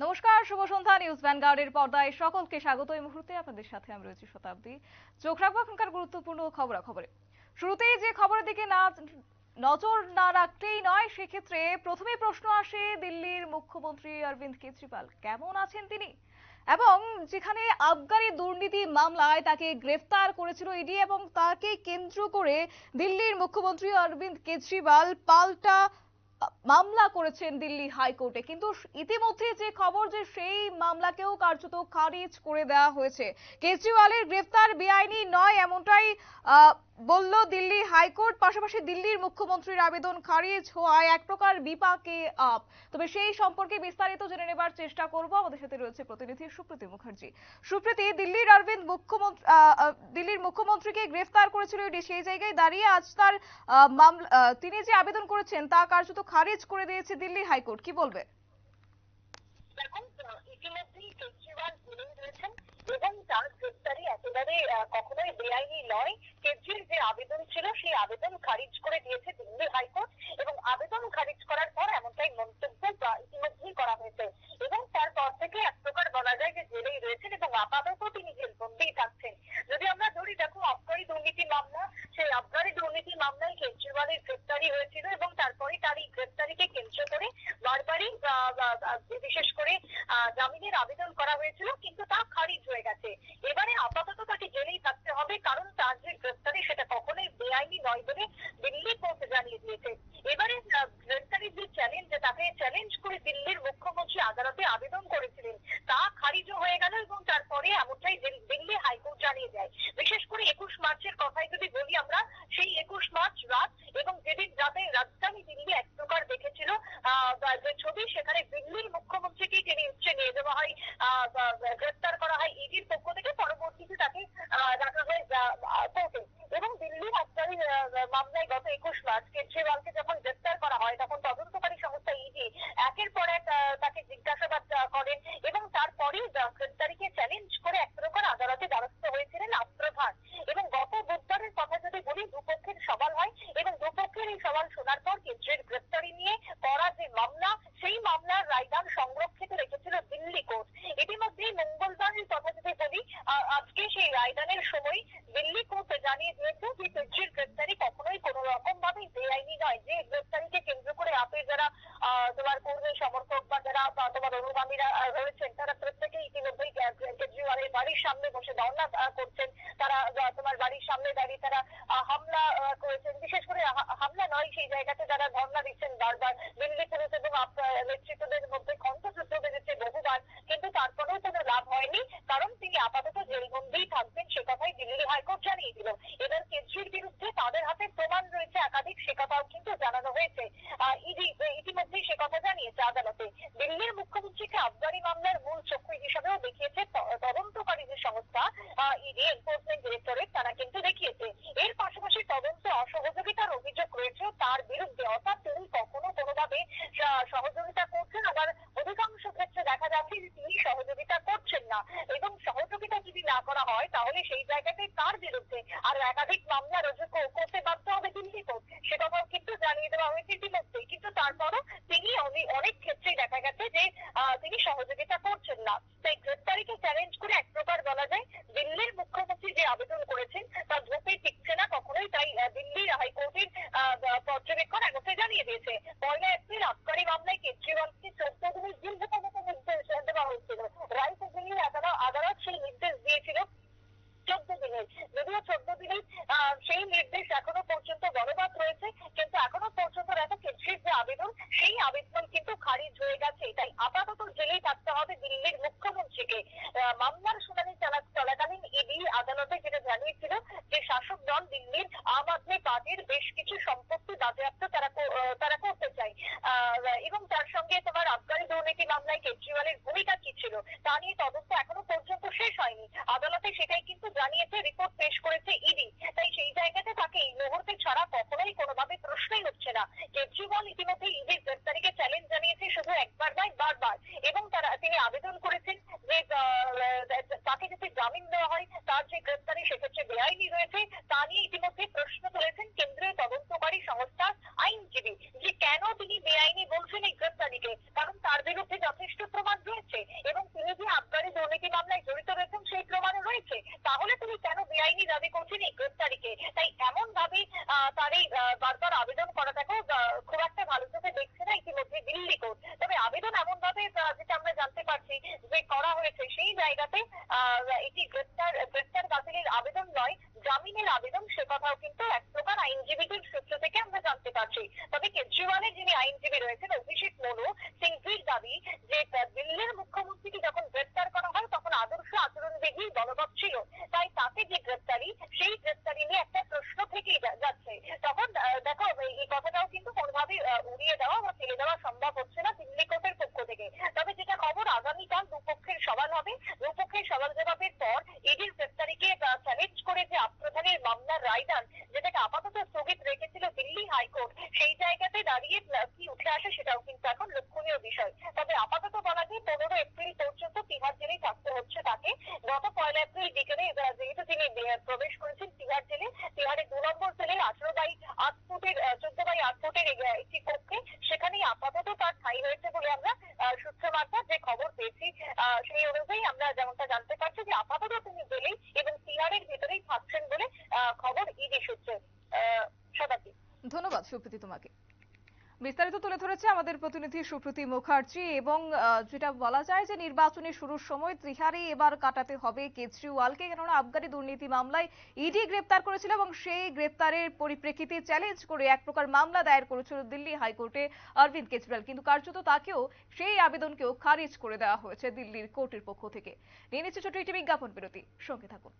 নমস্কার, শুভ সন্ধ্যা, নিউজ ভ্যানগার্ডের পর্দায় সকলকে স্বাগত। এই মুহূর্তে আপনাদের সাথে আমি রয়েছি শতাব্দী। চোখ রাখব এখনকার গুরুত্বপূর্ণ খবরাখবরে। শুরুতেই যে খবরের দিকে না, নজর না রাখতেই নয়, সেক্ষেত্রে প্রথমেই প্রশ্ন আসে দিল্লির মুখ্যমন্ত্রী অরবিন্দ কেজরিওয়াল। কেমন আছেন তিনি? এবং যেখানে আবগারি দুর্নীতি মামলায় তাকে গ্রেফতার করেছিল ইডি এবং তাকে কেন্দ্র করে দিল্লির মুখ্যমন্ত্রী অরবিন্দ কেজরিওয়াল পাল্টা মামলা করেছেন দিল্লি হাইকোর্টে। কিন্তু ইতিমধ্যে যে খবর যে সেই মামলাকেও কার্যত খারিজ করে দেওয়া হয়েছে। কেজরিওয়ালের গ্রেফতার বেআইনি নয়, এমনটাই বলল, দিল্লি হাইকোর্ট, পাশাপাশি দিল্লির মুখ্যমন্ত্রীর আবেদন খারিজ হওয়ায় এক প্রকার বিপাকে আপ। তবে সেই সম্পর্কে বিস্তারিত জেনে নেবার চেষ্টা করব। আমাদের সাথে রয়েছে প্রতিনিধি সুপ্রীতি মুখার্জি। সুপ্রীতি, দিল্লির অরবিন্দ মুখ্যমন্ত্রী দিল্লির মুখ্যমন্ত্রীকে গ্রেফতার করেছিল ইডি সেই জায়গায় দাঁড়িয়ে। আজ তার মামলা তিনি যে আবেদন করেছেন তা কার্যত খারিজ করে দিয়েছে দিল্লি হাইকোর্ট। কি বলবে? এবং তার গ্রেপ্তারি একেবারে কখনোই বেআইনি নয়। কেজরির যে আবেদন ছিল, সেই আবেদন খারিজ করে দিয়েছে দিল্লি হাইকোর্ট এবং আবেদন খারিজ করার পর এমনটাই মন্তব্য ইতিমধ্যেই করা হয়েছে। এবং তারপর থেকে এক প্রকার বলা যায় যে জেলেই রয়েছেন এবং আপাতত তিনি জেলবন্দিই থাকছেন যদি আমরা ধরি দেখো আবগারি দুর্নীতি মামলা সেই আবগারি দুর্নীতি মামলায় কেজরিওয়ালের গ্রেপ্তারি হয়েছিল এবং তারপরে তার এই গ্রেপ্তারিকে কেন্দ্র করে বারবারই আহ, আহ, আহ, বিশেষ করে জামিনের আবেদন করা হয়েছিল, কিন্তু তা খারিজ হয়ে গেছে। এবারে আপাতত তাকে জেলেই থাকতে হবে, কারণ তার যে গ্রেফতারি সেটা কখনোই বেআইনি নয় বলে দিল্লি কোর্ট জানিয়ে দিয়েছে। এবারে গ্রেফতারির যে চ্যালেঞ্জ তাকে চ্যালেঞ্জ করে দিল্লির মুখ্যমন্ত্রী আদালতে আবেদন করেছিলেন তা খারিজও হয়ে গেল এবং তারপরে এমনটাই দিল- দিল্লি হাইকোর্ট জানিয়ে দেয় বিশেষ করে একুশ মার্চের কথাই যদি বলি আমরা সেই একুশ মার্চ রাত এবং যেদিন রাতে রাজধানী দিল্লি এক প্রকার দেখেছিল আহ, বা- যে ছবি সেখানে দিল্লির মুখ্যমন্ত্রীকে টেনে উচ্ছে নিয়ে যাওয়া হয় আহ, বা- বা- গ্রেপ্তার করা হয় ইডির পক্ষ থেকে পরবর্তীতে তাকে আহ, রাখা হয় কোর্টে এবং দিল্লির আবগারি আহ, মামলায় গত একুশ মার্চ কেজরিওয়ালকে যখন গ্রেপ্তার করা হয়, তখন তদন্তকারী সংস্থা ইডি একের পর এক তাকে জিজ্ঞাসাবাদ করেন এবং তারপরে গ্রেপ্তারিকে চ্যালেঞ্জ করে এক প্রকার আদালতে দ্বারস্থ হয়েছিলেন আত্মপ্রধান এবং গত বুধবারের কথা যদি বলি, দুপক্ষের সওয়াল হয় এবং দুপক্ষের এই সওয়াল শোনার পর কেন্দ্রের গ্রেপ্তারি নিয়ে করা যে মামলা, সেই মামলার রায়দান সংরক্ষিত রেখেছিল দিল্লি কোর্ট ইতিমধ্যেই মঙ্গলবারের কথা যদি বলি আহ, আজকে সেই রায়দানের সময় দিল্লি কোর্ট জানিয়ে দিয়েছে যে কেন্দ্রের গ্রেপ্তারি কখনোই কোনো রকম ভাবে বেআইনি নয়। যে গ্রেপ্তারিকে কেন্দ্র করে আপের যারা তোমার কর্মী, সমর্থক বা যারা তোমার অনুগামীরা রয়েছেন, তারা প্রত্যেকেই ইতিমধ্যেই কেজরিওয়ালের বাড়ির সামনে বসে ধর্ণা করছেন। তারা তোমার বাড়ির সামনে দাঁড়িয়ে তারা হামলা করেছেন। বিশেষ করে হামলা নয়, সেই জায়গাতে যারা ধর্ণা দিচ্ছেন বারবার দিল্লি পুলিশ এবং আপ- আহ, নেতৃত্বদের মধ্যে কণ্ঠযুদ্ধ বেড়েছে বহুবার কিন্তু তারপরেও কোনো লাভ হয়নি কারণ তিনি আপাতত জেলবন্দিই থাকবেন, সে কথাই দিল্লি হাইকোর্ট জানিয়ে দিল। এবার কেজরির বিরুদ্ধে তাদের হাতে প্রমাণ রয়েছে একাধিক, সে কথাও কিন্তু জানানো হয়েছে। ইডি, ইতিমধ্যেই সে কথা জানিয়েছে আদালতে। দিল্লির মুখ্যমন্ত্রীকে আবগারি মামলার মূল চক্ষু হিসাবেও দেখিয়েছে ত- তদন্তকারী যে সংস্থা ইডি এনফোর্সমেন্ট ডিরেক্টরেট তারা কিন্তু দেখিয়েছে এর পাশাপাশি তদন্ত অসহযোগিতার অভিযোগ রয়েছে তার বিরুদ্ধে অর্থাৎ তিনি কখনো কোনোভাবে সহ- সহযোগিতা করছেন আবার অধিকাংশ ক্ষেত্রে দেখা যাচ্ছে যে তিনি সহযোগিতা করছেন না এবং সহযোগিতা যদি না করা হয় তাহলে সেই জায়গাতে তার বিরুদ্ধে আর একাধিক মামলা রুজু কো- করতে বাধ্য হবে দিল্লি কোর্ট সে কথাও কিন্তু জানিয়ে দেওয়া হয়েছে ইতিমধ্যেই কিন্তু তারপরও তিনি অনে- অনেক ক্ষেত্রেই দেখা গেছে যে আহ, তিনি সহযোগিতা করছেন না তাই গ্রেপ্তারিকে চ্যালেঞ্জ করে এক প্রকার বলা যায় দিল্লির মুখ্যমন্ত্রী যে আবেদন করেছেন তা ধোপে টিকছে না কখনোই তাই আহ, দিল্লির হাইকোর্টের আহ, আহ, পর্যবেক্ষণ এমনটাই জানিয়ে দিয়েছে পয়লা এপ্রিল আবগারি মামলায় কেজরিওয়ালকে চোদ্দ দিনের জেল হেফাজতে নির্দেশ দেওয়া হয়েছিল রায়পুর আদালত আদালত সেই নির্দেশ দিয়েছিল চোদ্দ দিনের যদিও চোদ্দ দিনের আহ, সেই নির্দেশ এখনও পর্যন্ত বলবৎ রয়েছে কিন্তু এখনও পর্যন্ত দেখো কেজরির যে আবেদন সেই আবেদন কিন্তু খারিজ হয়ে গেছে তাই আপাতত জেলেই থাকতে হবে দিল্লির মুখ্যমন্ত্রীকে আহ, মামলার শুনানি চলাকালীন ইডি আদালতে যেটা জানিয়েছিল যে শাসক দল দিল্লির আম আদমি পার্টির বেশ কিছু সম্পত্তি বাজেয়াপ্ত তারা তারা করতে চায়। এবং তার সঙ্গে তোমার আবগারি দুর্নীতি মামলায় কেজরিওয়ালের ভূমিকা কি ছিল তা নিয়ে তদন্ত এখনও পর্যন্ত শেষ হয়নি। আদালতে সেটাই কিন্তু জানিয়েছে রিপোর্ট পেশ করেছে ইডি। তাই সেই জায়গাতে তাকে এই মুহূর্তে ছাড়া কখনোই কোনোভাবে প্রশ্নই হচ্ছে না। কেজরিওয়াল ইতিমধ্যে ইডির গ্রেপ্তারিকে চ্যালেঞ্জ জানিয়েছে শুধু একবার নয়, বারবার। এবং তারা তিনি আবেদন করেছেন যে তাকে যদি জামিন দেওয়া হয়, তার যে গ্রেপ্তারি, সেক্ষেত্রে বেআইনি রয়েছে। তা নিয়ে ইতিমধ্যে প্রশ্ন তুলেছেন কেন্দ্রীয় তদন্তকারী সংস্থার আইনজীবী যে কেন তিনি বেআইনি বলছেন এই গ্রেপ্তারিকে? কারণ তার বিরুদ্ধে যথেষ্ট প্রমাণ রয়েছে এবং তিনি যে আবগারি দুর্নীতি মামলায় জড়িত রয়েছেন, সেই প্রমাণও রয়েছে। তাহলে তিনি কেন বেআইনি দাবি করছেন এই গ্রেপ্তারিকে? তাই এমন ভাবে তার এই আহ, বারবার আবেদন করাটাকেও আহ, খুব একটা ভালো চোখে দেখছে না ইতিমধ্যে দিল্লি কোর্ট তবে আবেদন এমন ভাবে যেটা আমরা জানতে পারছি যে করা হয়েছে সেই জায়গাতে আহ, এটি গ্রেপ্তার গ্রেপ্তার বাতিলের আবেদন নয় জামিনের আবেদন সে কথাও কিন্তু এক প্রকার আইনজীবীদের সূত্র থেকে আমরা জানতে পারছি। তবে কেজরিওয়ালের যিনি আইনজীবী রয়েছেন অভিষেক মনু সিংভির দাবি যে দিল্লির মুখ্যমন্ত্রীকে যখন গ্রেপ্তার করা হয় তখন আদর্শ আচরণ বিধি বলবৎ ছিল। তাই তাতে যে গ্রেপ্তারি সেই গ্রেপ্তারি নিয়ে একটা প্রশ্ন থেকেই যাচ্ছে। তখন দেখো এই- কথাটাও কিন্তু কোনোভাবেই আহ, উড়িয়ে দেওয়া বা ফেলে দেওয়া সম্ভব হচ্ছে না দিল্লি কোর্টের পক্ষ থেকে। তবে যেটা খবর আগামীকাল দুপক্ষের সওয়াল হবে। দুপক্ষের সওয়াল জবাবের পর ইডির গ্রেপ্তারিকে চ্যালেঞ্জ করে যে আত্মধানের মামলার রায়দান যেটাকে আপাতত স্থগিত রেখেছিল দিল্লি হাইকোর্ট, সেই জায়গাতে দাঁড়িয়ে কি উঠে আসে সেটাও কিন্তু এখন লক্ষণীয় বিষয়। তবে আপাতত বলা যায় পনেরো এপ্রিল পর্যন্ত তিহার জেলেই থাকতে হচ্ছে তাকে। গত পয়লা এপ্রিল বিকেলে যেহেতু তিনি প্রবেশ করেছেন তিহার জেলে তিহারের দু নম্বর সেলের আঠারো বাই আট ফুটের চোদ্দ বাই আট ফুটের একটি কক্ষে সেখানেই আপাতত তার ঠাঁই হয়েছে বলে আমরা সূত্র মারফত যে খবর পেয়েছি। সেই অনুযায়ী আমরা যেমনটা জানতে পারছি যে আপাতত তিনি জেলেই এবং তিহারের ভেতরেই থাকছেন বলে আহ, খবর ইডি সূত্রে আহ, শতাব্দী ধন্যবাদ সুপ্রীতি তোমাকে বিস্তারিত তুলে ধরেছে আমাদের প্রতিনিধি সুপ্রীতি মুখার্জি এবং যেটা বলা যায় যে নির্বাচনী শুরুর সময় ত্রিহারে এবার কাটাতে হবে কেজরিওয়ালকে। কেননা আবগারি দুর্নীতি মামলায় ইডি গ্রেপ্তার করেছিল এবং সেই গ্রেপ্তারের পরিপ্রেক্ষিতে চ্যালেঞ্জ করে এক প্রকার মামলা দায়ের করেছিল দিল্লি হাইকোর্টে অরবিন্দ কেজরিওয়াল। কিন্তু কার্যত তাকেও সেই আবেদনকেও খারিজ করে দেওয়া হয়েছে দিল্লির কোর্টের পক্ষ থেকে। নিয়ে নিচ্ছে ছোট একটি বিজ্ঞাপন বিরতি। সঙ্গে থাকুন।